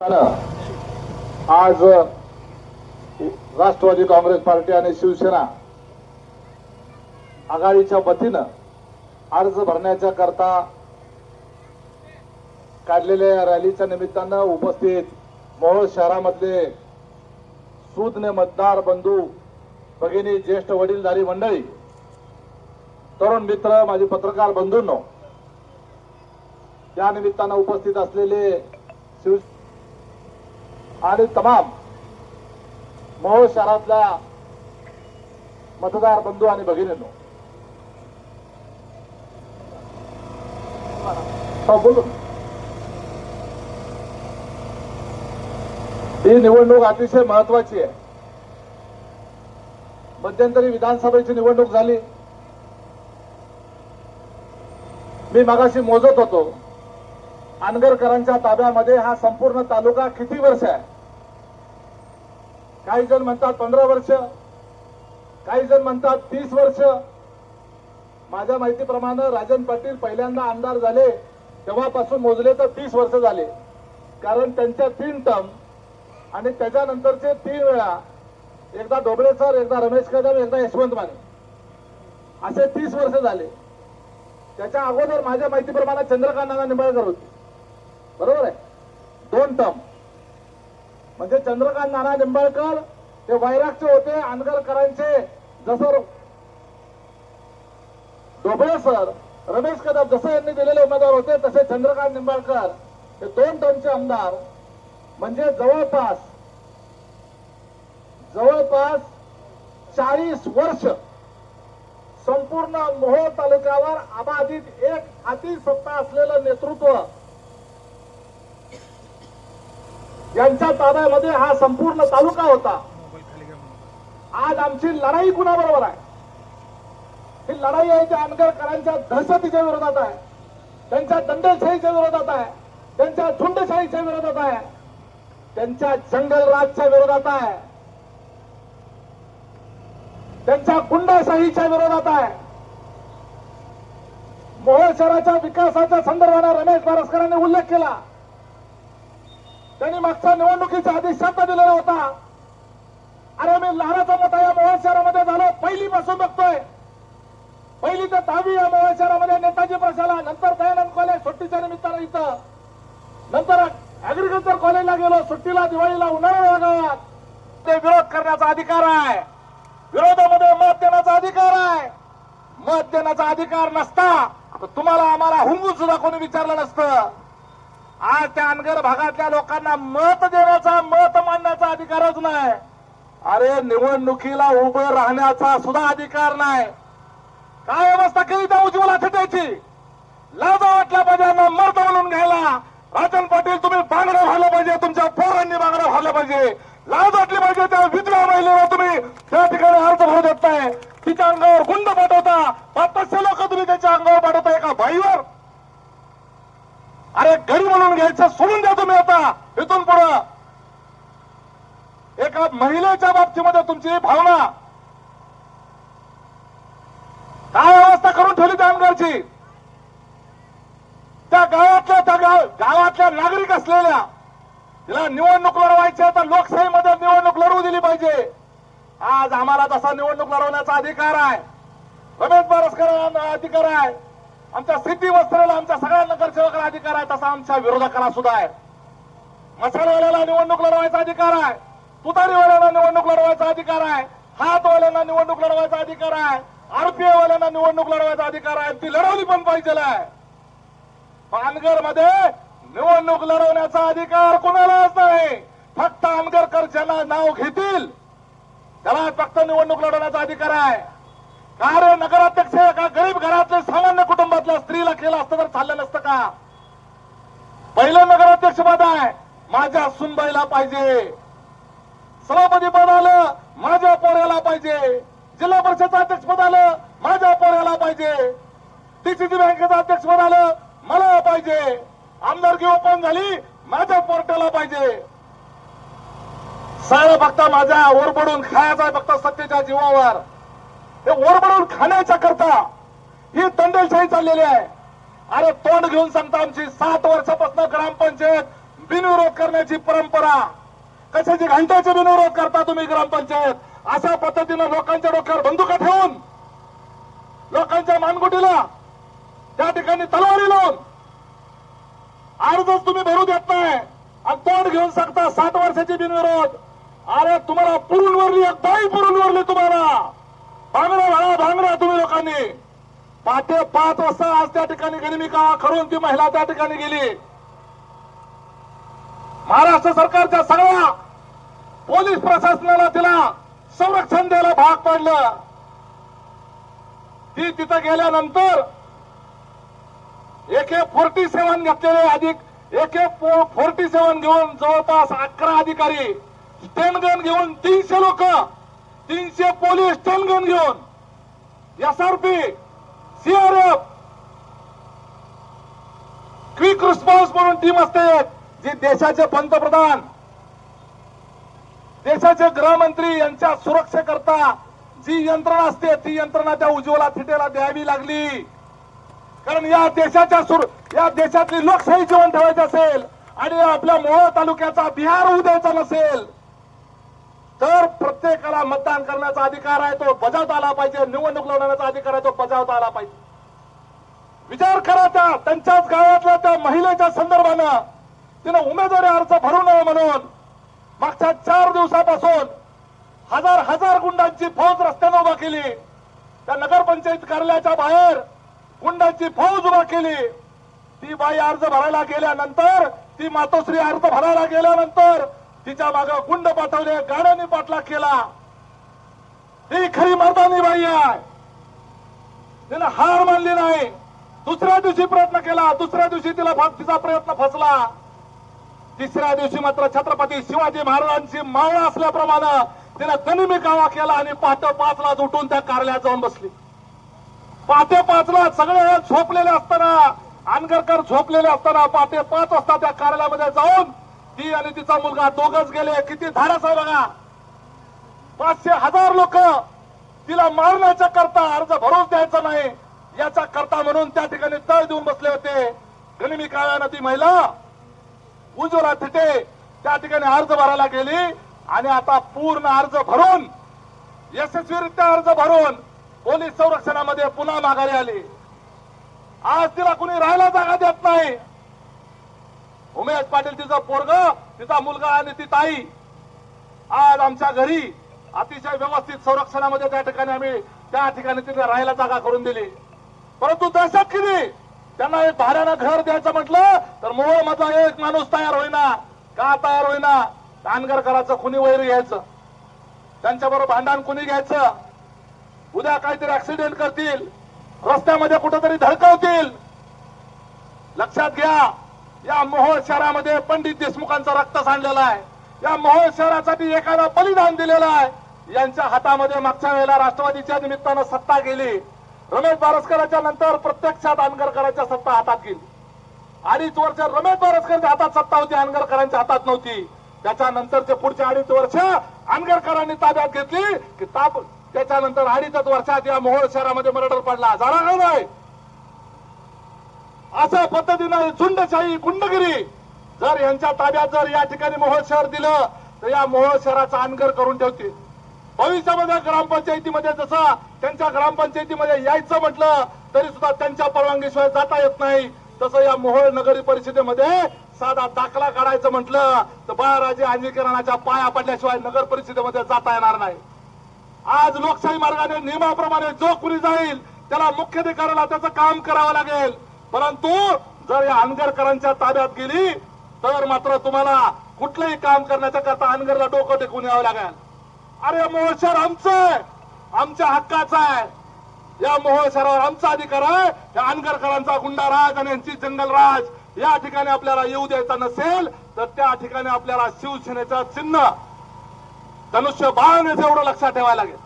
आज राष्ट्रवादी काँग्रेस पार्टी आणि शिवसेना आघाडीच्या वतीनं अर्ज भरण्याच्या करता काढलेल्या रॅलीच्या निमित्तानं उपस्थित मोहोळ शहरामधले सुज्ञ मतदार बंधू भगिनी ज्येष्ठ वडीलधारी मंडळी तरुण मित्र माझे पत्रकार बंधूंनो या निमित्तानं उपस्थित असलेले शिव आणि तमाम मोहोळ शहरातल्या मतदार बंधू आणि भगिनींनो. हो, बोलून ही निवडणूक अतिशय महत्वाची आहे. मध्यंतरी विधानसभेची निवडणूक झाली. मी मागाशी मोजत होतो. आनगरकरांच्या ताब्यामध्ये हा संपूर्ण तालुका किती वर्ष आहे? काही जण म्हणतात पंधरा वर्ष काही जण म्हणतात तीस वर्ष. माझ्या माहितीप्रमाणे राजन पाटील पहिल्यांदा आमदार झाले तेव्हापासून मोजले तर तीस वर्ष झाले. कारण त्यांच्या तीन टर्म आणि त्याच्यानंतरचे तीन वेळा एकदा डोबळे सर एकदा रमेश कदम एकदा यशवंत माने. असे तीस वर्ष झाले. त्याच्या अगोदर माझ्या माहितीप्रमाणे चंद्रकांत निंबाळकर होते. बरोबर आहे? दोन टर्म. म्हणजे चंद्रकांत नाना निंबाळकर ते वैरागचे होते अनगरकरांचे जसं डोबळे सर रमेश कदम जसं यांनी दिलेले उमेदवार होते तसे चंद्रकांत निंबाळकर हे दोन टर्मचे आमदार. म्हणजे जवळपास जवळपास चाळीस वर्ष संपूर्ण मोहोळ तालुक्यावर अबाधित एक हाती सत्ता असलेलं नेतृत्व यांच्या ताब्यामध्ये हा संपूर्ण तालुका होता. आज आमची लढाई कुणाबरोबर आहे? ही लढाई आहे त्या अनगरकरांच्या दहशतीच्या विरोधात आहे. त्यांच्या दंडशाहीच्या विरोधात आहे. त्यांच्या झुंडशाहीच्या विरोधात आहे. त्यांच्या जंगलराजच्या विरोधात आहे. त्यांच्या गुंडाशाहीच्या विरोधात आहे. मोहोळ शहराच्या विकासाच्या संदर्भाने रमेश बारसकरांनी उल्लेख केला. त्यांनी मागच्या निवडणुकीच्या आधी शब्द दिलेला होता. अरे मी लहानाचा मोठा या मोहन शहरामध्ये झालो. पहिलीपासून बघतोय. पहिली तर दहावी या मोहन शहरामध्ये नेताजी प्रशाला नंतर दयानंद कॉलेज सुट्टीच्या निमित्तानं इथं. नंतर अॅग्रिकल्चर कॉलेजला गेलो. सुट्टीला दिवाळीला उन्हाळा गावात. ते विरोध करण्याचा अधिकार आहे. विरोधामध्ये मत देण्याचा अधिकार आहे. मत देण्याचा अधिकार नसता. तर तुम्हाला आम्हाला हुंगून सुद्धा कोणी विचारलं नसतं. आज त्या अनगर भागातल्या लोकांना मत देण्याचा मत मांडण्याचा अधिकारच नाही. अरे निवडणुकीला उभं राहण्याचा सुद्धा अधिकार नाही. काय अवस्था केली त्या उज्ज्वला थेटायची लाजा वाटल्या पाहिजे मर्द म्हणून घ्यायला. राजन पाटील तुम्ही बांगडं व्हायला पाहिजे तुमच्या पोरांनी बांगडं व्हायला पाहिजे. लाज वाटली पाहिजे त्या विधवा महिलेला तुम्ही त्या ठिकाणी अर्ज भरू देत नाही. तिच्या अंगावर गुंड पाठवता पाचशे लोक तुम्ही त्याच्या अंगावर पाठवता एका बाईवर अरे घरी म्हणून घ्यायचं सोडून द्या तुम्ही आता इथून पुढं एका महिलेच्या बाबतीमध्ये तुमची भावना. काय अवस्था करून ठेवली त्या त्या गावातल्या त्या गाव गावातल्या नागरिक असलेल्या तिला निवडणूक लढवायची तर लोकशाहीमध्ये निवडणूक लढवू दिली पाहिजे. आज आम्हाला तसा निवडणूक लढवण्याचा अधिकार आहे. रमेश बारसकरांना अधिकार आहे. आमच्या सिद्धी वस्त्रेला आमच्या सगळ्या नगरसेवकाला अधिकार आहे तसा आमच्या विरोधकाला सुद्धा आहे. मसालवाल्याला निवडणूक लढवायचा अधिकार आहे. तुतारीवाल्यांना निवडणूक लढवायचा अधिकार आहे. हातवाल्यांना निवडणूक लढवायचा अधिकार आहे. आरपीआय वाल्यांना निवडणूक लढवायचा अधिकार आहे. ती लढवली पण पाहिजे आहे. पानगरमध्ये निवडणूक लढवण्याचा अधिकार कोणालाच नाही. फक्त आमगरकर ज्यांना नाव घेतील त्याला फक्त निवडणूक लढवण्याचा अधिकार आहे. का रे नगराध्यक्ष एका गरीब घरातले सामान्य कुटुंबातल्या स्त्रीला केलं असतं तर चाललं नसतं का? पहिलं नगराध्यक्ष पद आहे. माझ्या सुनबाईला पाहिजे. सभापती पद आलं माझ्या पोऱ्याला पाहिजे. जिल्हा परिषदचं अध्यक्षपद आलं माझ्या पोऱ्याला पाहिजे. डीसीसी बँकेचं अध्यक्षपद आलं मला पाहिजे. आमदारकी ओपन झाली माझ्या पोर्टाला पाहिजे. सारा फक्त माझ्या ओरबडून खायचा फक्त सत्तेच्या जीवावर. हे ओरबडून खाण्याच्या करता ही दंडेलशाही चाललेली आहे. अरे तोंड घेऊन सांगता आमची सात वर्षापासून ग्रामपंचायत बिनविरोध करण्याची परंपरा. कशाची घंटाचे बिनविरोध करता तुम्ही ग्रामपंचायत? अशा पद्धतीनं लोकांच्या डोक्यावर बंदुका ठेवून लोकांच्या मानगुटीला त्या ठिकाणी तलवारी लावून अर्जच तुम्ही भरू देत नाही आणि तोंड घेऊन सांगता सात वर्षाची बिनविरोध. अरे तुम्हाला पुरून वरली एक बाई पुरून वरली तुम्हाला. भांगडा भरा भांगडा तुम्ही लोकांनी. पाठे पाच वाजता आज त्या ठिकाणी गनिमी काळा करून ती महिला त्या ठिकाणी गेली. महाराष्ट्र सरकारच्या सगळ्या पोलीस प्रशासनाला तिला संरक्षण द्यायला भाग पाडलं. ती तिथं गेल्यानंतर एके फोर्टी सेव्हन घेतलेले अधिक एके फोर्टी सेव्हन घेऊन जवळपास अकरा अधिकारी स्टेन गन घेऊन तीनशे लोक तीनशे पोलीस स्टेन गन घेऊन एसआरपी सीआरएफ क्विक रिस्पॉन्स म्हणून टीम असते जी देशाचे पंतप्रधान देशाचे गृहमंत्री यांच्या सुरक्षेकरता जी यंत्रणा असते ती यंत्रणा त्या उज्ज्वला थिटेला द्यावी लागली. कारण या देशाच्या सुर या देशातली लोकशाही जीवन ठेवायची असेल आणि आपल्या मोहोळ तालुक्याचा बिहार होऊ द्यायचा नसेल तर प्रत्येकाला मतदान करण्याचा अधिकार आहे तो बजावता आला पाहिजे. निवडणूक लढवण्याचा अधिकार आहे तो बजावता आला पाहिजे. विचार करा त्या त्यांच्याच गावातल्या त्या महिलेच्या संदर्भानं. तिनं उमेदवारी अर्ज भरू नये म्हणून मागच्या चार दिवसापासून हजार हजार गुंडांची फौज रस्त्यानं उभा केली. त्या नगरपंचायत कार्यालयाच्या बाहेर गुंडांची फौज उभा केली. ती बाई अर्ज भरायला गेल्यानंतर ती मातोश्री अर्ज भरायला गेल्यानंतर तिच्या माग गुंड पाठवले गाड्यांनी पाठलाग केला. ही खरी मर्दानी बाई आहे. तिनं हार मानली नाही. दुसऱ्या दिवशी प्रयत्न केला. दुसऱ्या दिवशी तिला तिचा प्रयत्न फसला. तिसऱ्या दिवशी मात्र छत्रपती शिवाजी महाराजांची माळ असल्याप्रमाणे तिनं गनिमी कावा केला आणि पहाटे पाचला उठून त्या कार्यालयात जाऊन बसली. पहाटे पाचला सगळे झोपलेले असताना आनगरकर झोपलेले असताना पहाटे पाच वाजता त्या कार्यालयामध्ये जाऊन ती आणि तिचा मुलगा दोघच गेले. किती धाडस आहे बघा. पाचशे हजार लोक तिला मारण्याच्या करता अर्ज भरून द्यायचा नाही. याचा करता म्हणून त्या ठिकाणी तळ देऊन बसले होते. गनिमी काव्यानं ती महिला उज्ज्वला तिथे त्या ठिकाणी अर्ज भरायला गेली आणि आता पूर्ण अर्ज भरून यशस्वीरित्या अर्ज भरून पोलीस संरक्षणामध्ये पुन्हा माघारी आली. आज तिला कुणी राहायला जागा देत नाही. उमेश पाटील तिचा पोरग तिचा मुलगा आणि ती ताई. आज आमच्या घरी अतिशय व्यवस्थित संरक्षणामध्ये त्या ठिकाणी आम्ही त्या ठिकाणी तिथे राहायला जागा करून दिली. परंतु दहशत किती? त्यांना एक भाड्यानं घर द्यायचं म्हटलं तर मोहोळ मधला एक माणूस तयार होईना का तयार होईना? कानगर करायचं कुणी वैर घ्यायचं. त्यांच्याबरोबर भांडण कुणी घ्यायचं. उद्या काहीतरी ऍक्सिडेंट करतील. रस्त्यामध्ये कुठेतरी धडकवतील. लक्षात घ्या या मोहोळ शहरामध्ये पंडित देशमुखांचं रक्त सांडलेलं आहे. या मोहोळ शहरासाठी एखादा बलिदान दिलेलं आहे. यांच्या हातामध्ये मागच्या वेळेला राष्ट्रवादीच्या निमित्तानं सत्ता गेली. रमेश बारसकरांच्या नंतर प्रत्यक्षात आनगरकरांच्या सत्ता हातात गेली. अडीच वर्ष रमेश बारसकरांच्या हातात सत्ता होती आनगरकरांच्या हातात नव्हती. त्याच्यानंतरचे पुढचे अडीच वर्ष आनगरकरांनी ताब्यात घेतली की ताप त्याच्यानंतर अडीचच वर्षात या मोहोळ शहरामध्ये मर्डर पडला. झाला का नाही? अशा पद्धतीनं झुंडशाही गुंडगिरी जर यांच्या ताब्यात जर या ठिकाणी मोहोळ शहर दिलं तर या मोहोळ शहराचा अनगर करून ठेवतील. भविष्यामध्ये ग्रामपंचायतीमध्ये जसं त्यांच्या ग्रामपंचायतीमध्ये यायचं म्हटलं तरी सुद्धा त्यांच्या परवानगीशिवाय जाता येत नाही. तसं या मोहोळ नगरी परिषदेमध्ये साधा दाखला काढायचं म्हटलं तर बाळाराजे आंजीकरणाच्या पाया पडल्याशिवाय नगर परिषदेमध्ये जाता येणार नाही. आज लोकशाही मार्गाने नियमाप्रमाणे जो कुणी जाईल त्याला मुख्याधिकाऱ्याला त्याचं काम करावं लागेल. परंतु जर या अनगरकरांच्या ताब्यात गेली तर मात्र तुम्हाला कुठलंही काम करण्याच्या करता अनगरला डोकं टेकून यावं लागेल. अरे मोहोळ शहर आमचं आहे. आमच्या हक्काचा आहे. या मोहोळ शहरावर आमचा अधिकार आहे. या अनगरकरांचा गुंडाराज आणि यांची जंगलराज या ठिकाणी आपल्याला येऊ द्यायचा नसेल तर त्या ठिकाणी आपल्याला शिवसेनेचं चिन्ह धनुष्य बाण एवढं लक्षात ठेवायला लागेल.